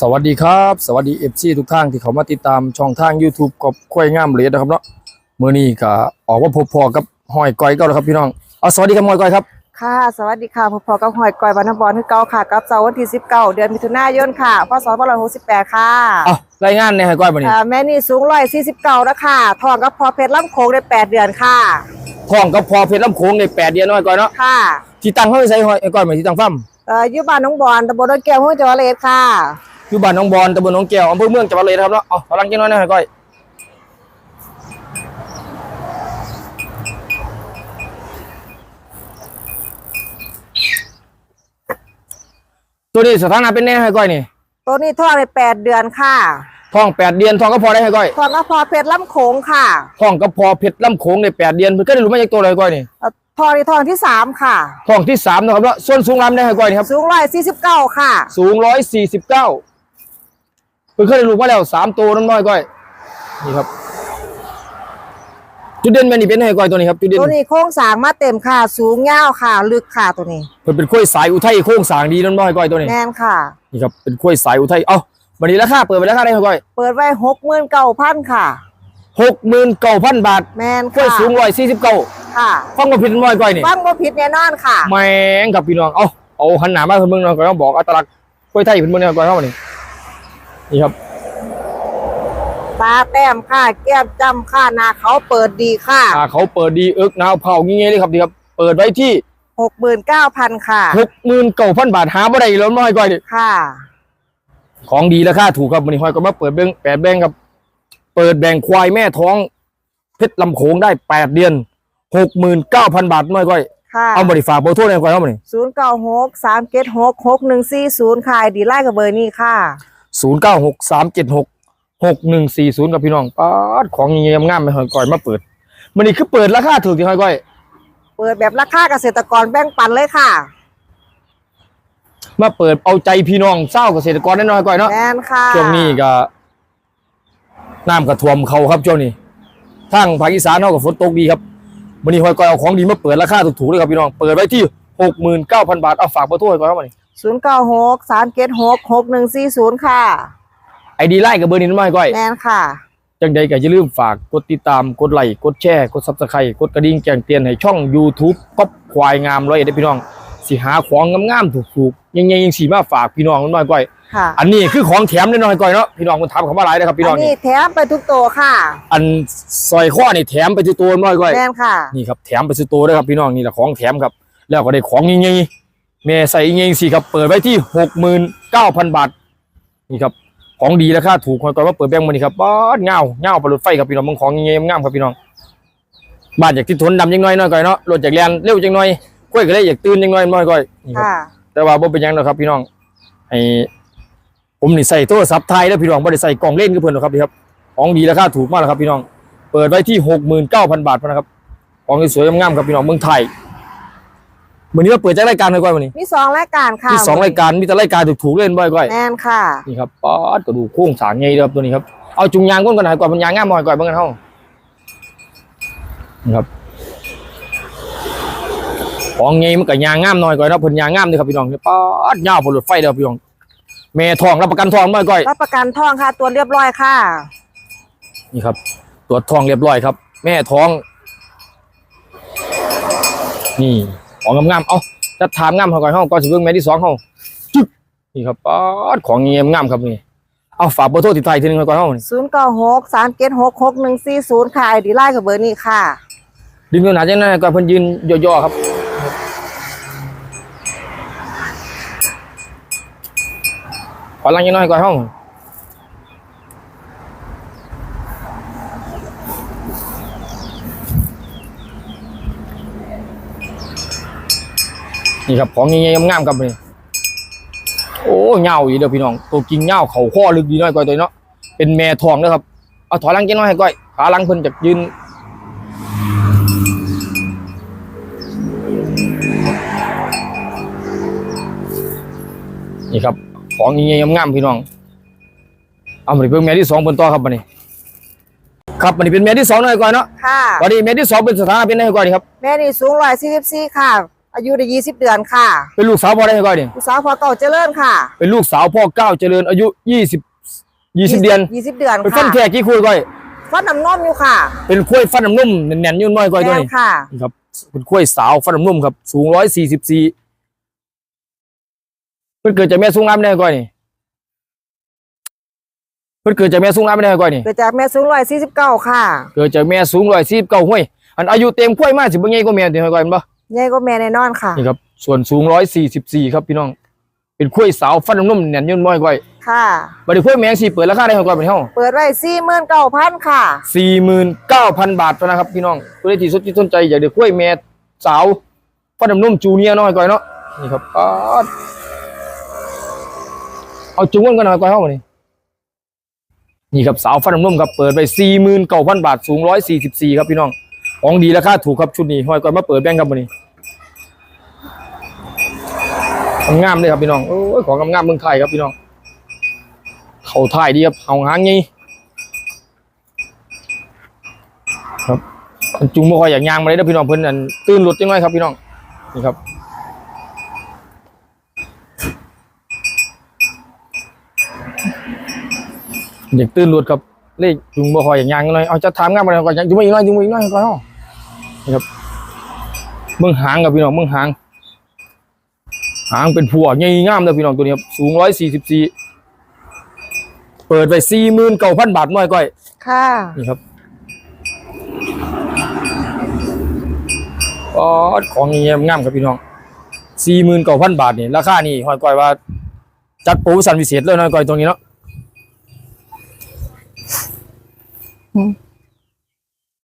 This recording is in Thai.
สวัสดีครับ สวัสดีเอฟซีทุกท่านที่เขามาติดตามช่องทาง YouTube กับควายงามเหรียญนะครับเนาะมื่อนี้ก็ออกว่าพบพอกับหอยก้อยก็แล้วครับพี่น้องเอาสวัสดีครับหอยก้อยครับค่ะสวัสดีค่ะพบกับหอยกอยบานบอลคือเก่าค่ะกับเสาร์วันที่19เดือนมิถุนายนค่ะพศ2568ค่ะเอารายงานในหอยก้อยมื่อนี้อ่าแม่นี่สูง149แล้วค่ะทองกับพอเพชรล่ำโค้งได้8เดือนค่ะท้องกับพอเพชรลำโขงในแปดเดือนน้อยก้อยเนาะค่ะที่ตั้งเขาไปใส่หอยก้อยเหมือนที่ตั้งฟั่มเอ่ออยู่บ้านน้องบอลตำบลดอนแก้วห้วยจังหวัดเลยค่ะอยู่บ้านหน้องบอนตำบลหนองแก้วอำเภอเมืองจังหวัดเลยนะครับเนาะเอาพลังกินน้อยนะหอยก้อยตัวนี้สถานะเป็นแน่หอยก้อยนี่ตัวนี้ทองได้8เดือนค่ะ ท้องแปดเดือนท้องก็พอได้หอยก้อยทองกับพอเพชรล่ำโค้งค่ะท้องก็พอเพชรลำโขงในแปดเดือนเพิ่นก็ได้รู้มาจากตัวเลยก้อยนี่เอ่อทองนี่ทองที่3ค่ะท้องที่สามนะครับแล้วส่วนสูงลำได้ให้ก้อยนี่ครับสูง149ค่ะ สูงร้อยสี่สิบเก้าเพิ่นเคยได้รู้มาแล้วสามตัวน้ำน้อยก้อยนี่ครับจุดเด่นแม่นี่เป็นให้ก้อยตัวนี้ครับจุดเด่นตัวนี้โค้งสร้างมาเต็มค่ะ สูงยาวค่ะลึกค่ะตัวนี้เพิ่นเป็นกล้วยสายอุทัยโค้งสร้างดีน้ำน้อยก้อยตัวนี้แน่นค่ะนี่ครับเป็นกล้วยสายอุทัยเอ้า วันนี้ราคาเปิดไปราคาได้ให้ก้อยเปิดไว้69,000ค่ะหกหมื่นเก้าพันบาทแม่นกล้วยค่ะสูงร้อยสี่สิบเก้าค่ะฟังมาผิดน้อยก้อยนี่ฟังบ่ผิดแน่นอนค่ะแมงครับพี่น้องเอ้าเอาหันหน้ามาเพิ่นเบิ่งหน่อยก้อยต้องบอกอัตลักษณ์กล้วยไทยเพิ่นเบิ่งหน่อยก้อยเข้ามานี่นี่ครับตาแต้มค่ะแก้มจำค่ะหน้าเขาเปิดดีค่ะอ่าเขาเปิดดีเอิกนาวเผางี้ๆเลยครับดีครับ เปิดไว้ที่69,000ค่ะหกหมื่นเก้าพันบาทหาบ่ได้อีกแล้วน้อยก้อยนี่ค่ะ ของดีราคาถูกครับวันนี้ห้อยก็มาเปิดแบงแปดแบงครับ เปิดแบ่งควายแม่ท้อง เพชรลำโขงได้แปดเดือนหกหมื่นเก้าพันบาทน้อยก้อยค่ะเอาบริฝากเบอร์โทรในก้อยเข้ามานี่096 376 6140ค่ะดีไล่กับเบอร์นี้ค่ะศูนย์เก้าหกสามเจ็ดหกหกหนึ่งสี่ศูนย์กับพี่น้องป๊าดของเงียบงามไปห้อยก้อยมาเปิดมันนี่คือเปิดราคาถูกที่ห้อยก้อย เปิดแบบราคาเกษตรกรแบ่งปันเลยค่ะ มาเปิดเอาใจพี่น้องเศร้าวเกษตรกรได้น้อยก้อยเนาะแน่นค่ะช่วงนี้ก็น้ำกระท่วมเขาครับช่วงนี้ทางภาคอีสานเขากับฝนตกดีครับวันนี้หอยกอยเอาของดีมาเปิดราคาถูกๆเลยครับพี่น้องเปิดไว้ที่หกหมื่นเก้าพันบาทเอาฝากเบอร์โทรหอยกอยเข้ามาหน่อย096 376 6140ค่ะไอดีไล่กับเบอร์นี้น้ำมันหอยก้อยแน่นค่ะจังใดก็อย่าลืมฝากกดติดตามกดไลค์กดแชร์กดซับสไครต์กดกระดิ่งแจ้งเตือนให้ช่อง YouTube ก๊อปควายงามร้อยเอ็ดได้พี่น้อง สิหาของงามๆถูกๆยังไงยังสีมาฝากพี่น้องน้อยก้อย ค่ะ อันนี้คือของแถมน้อยก้อยเนาะพี่น้องคนถามเขามาหลายนะครับพี่น้อัองนนี้นี่แถมไปทุกตัวค่ะอันซอยข้อนี่แถมไปที่ตัวน้อยก้อยแน่นค่ะ นี่ครับแถมไปซื้อตัวด้วยครับพี่น้องนี่แหละของแถมครับ แล้วก็ได้ของยิ่งๆแม่ใส่ยิ่งๆสิครับเปิดไว้ที่หกหมื่นเก้าพันบาทนี่ครับของดีราคาถูกคอยก่อนว่าเปิดแบงค์มันนี่ครับป๊อดเงาเงาปลารถไฟครับพี่น้องมึงของยิ่งๆงามครับพี่น้องบ้านอยากที่ทนดำยังน้อยน้อยก่อยเนาะรถจากแลนเร็วจังน้อย กล้วยก็เลยอยากตื่นยังน้อยน้อยก่อยนี่ครับค่ะ แต่ว่าบ่เป็นหยังหรอกครับพี่น้องไอ้ผมนี่ใส่โทรศัพท์ไทยแล้วพี่น้องบ่ได้ใส่กล่องเล่นกับเพิ่นหรอกครับพี่ครับของดีราคาถูกมากแล้วครับพี่น้อง เปิดไว้ที่หกหมื่นเก้าพันบาทพอนะครับของสวยๆงามๆครับพี่น้องเมืองไทยวันนี้มาเปิดจากรายการเลยก้อยวันนี้มีสองรายการค่ะมีสองรายการมีแต่รายการถูกๆเล่นบ่อยก้อย แน่นค่ะ นี่ครับป๊อดกระดูกโค้งสางใหญ่เด้อครับตัวนี้ครับ เอาจุงยางก้นกันหน่อยก่อนมันยางง่ามหน่อยก่อนเบิ่งกันเฮานี่ครับ ของใหญ่มันก็ยางง่ามหน่อยก่อนเนาะเพิ่นยางง่ามเด้อครับพี่น้องป๊อดยาวพอรถไฟเด้อพี่น้องแม่ทองรับประกันทองบ่อยก้อยรับประกันทองค่ะ ตัวเรียบร้อยค่ะ นี่ครับ ตรวจทองเรียบร้อยครับ แม่ท้อง นี่ของงามๆเอ้าจะถามงามเขาก่อนเฮาก่อนสิเบิ่งแม่ที่สองเฮาจึ๊กนี่ครับป๊อดของเงียบงามครับนี่เอาฝากเบอร์โทรติดต่ออีกทีหนึงก่อนเฮานี่ศูนย์เก้าหกสามเจ็ดหกหกหนึ่งสี่ศูนย์ค่ะไอดีไล่กับเบอร์นี้ค่ะดิมเงินหาจังได๋ก่อนเพิ่นยืนย่อๆครับ ขอลังยังน้อยก่อนเฮานี่ครับของเงียบๆงามๆครับนี่โอ้เงาอีเด้อพี่น้องตัวกิ่งเงาเขาข้อลึกดีน้อยกว่าตัวเนาะเป็นแม่ทองนะครับเอาถอยหลังจังน้อยให้ก้อยขาหลังเพิ่นจากยืนนี่ครับ ของเงี้ยงามๆพี่น้องเอามาดิเพิ่งแม่ที่สองเป็นต่อครับบัดนี้ครับบัดนี้เป็นแม่ที่สองหน่อยก่อนเนาะค่ะบัดนี้แม่ที่สองเป็นสถานะเป็นไงก่อนดีครับ แม่นี่สูงร้อยสี่สิบสี่ค่ะ อายุได้ยี่สิบเดือนค่ะ เป็นลูกสาวพ่อได้ก้อยนี่ลูกสาวพอเก่าเจริญค่ะ เป็นลูกสาวพ่อเก้าเจริญอายุยี่สิบยี่สิบเดือนยี่สิบเดือนเป็นฟัค่ะนแท้กี่คุยก้อยฟันน้ำนมอยู่ค่ะ เป็นคุ้ยฟันน้ำนุ่มแน่นๆอยุ่นน้อยก้อยตัวแม่นนี้ค่ะนี่ครับ เป็นคุ้ยสาวฟันน้ำนุ่มครับ สูงร้อยสี่สิบสี่ เพิ่นเกิดจากแม่สูงน้ำได้ก้อยนี่เพิ่นเกิดจากแม่สูงน้ำได้ก้อยนี่เกิดจากแม่สูงร้อยสี่สิบเก้าค่ะ เกิดจากแม่สูงร้อยสี่สิบเก้าห้วยอันอายุเต็มคุ้ยมากสิบ่ใหญ่กว่าแม่เดี๋ยวก้อยเห็นปะใหญ่กว่าแม่แน่นอนค่ะนี่ครับส่วนสูงร้อยสี่สิบสี่ครับพี่น้อง เป็นคุ้ยสาวฟันน้ำนุ่มแน่นอยุ่นน้อยก้อยค่ะบัดนี้คุ้ยแมงสี่เปิดราคาได้ก้อยเป็นเท่าเปิดไว้สี่หมื่นเก้าพันค่ะสี่หมื่นเก้าพันบาทเท่านะครับพี่น้องผู้ใดที่สนใจสนใจอยากได้กล้วยแม่สาวฟันน้ำนุ่มจูเนียร์น้อยก่อยเนาะนี่ครับอ๊าด เอาจุ้งกันกันหน่อยก่อยเข้ามานี่นี่ครับสาวฟันน้ำนุ่มครับเปิดไปสี่หมื่นเก้าพันบาทสูงร้อยสี่สิบสี่ครับพี่น้องของดีราคาถูกครับชุดนี้ห้อยก่อยมาเปิดแบงค์ครับวันนี้งามเลยครับพี่น้องโอ้ยของงามเมืองไทยครับพี่น้องเขาถ่ายดีครับเขาหางงี้มันจุงบ่ค่อยอยากยางมาเลยเด้อพี่น้องเพิ่นนั่นตื่นรถจังไงครับพี่น้องนี่ครับ เด็กตื่นรถครับเลขจุงบ่ค่อยอยากย่างจังเลยเอาจะถามงานมาแล้วก่อนจุงมาอีกหน่อยจุงมาอีกหน่อยก่อนเนาะนี่ครับเบิ่งหางครับพี่น้องเบิ่งหาง หางเป็นผัวใหญ่งามเด้อพี่น้องตัวนี้ครับสูง144เปิดไป49,000บาทน้อยก้อย ค่ะนี่ครับอ๋อของเงี้ยงามครับพี่น้องสี่หมื่นเก้าพันบาทนี่ราคานี่หอยก้อยว่า จัดโปรโมชั่นพิเศษเลยหน่อยก้อยตรงนี้เนาะ อืม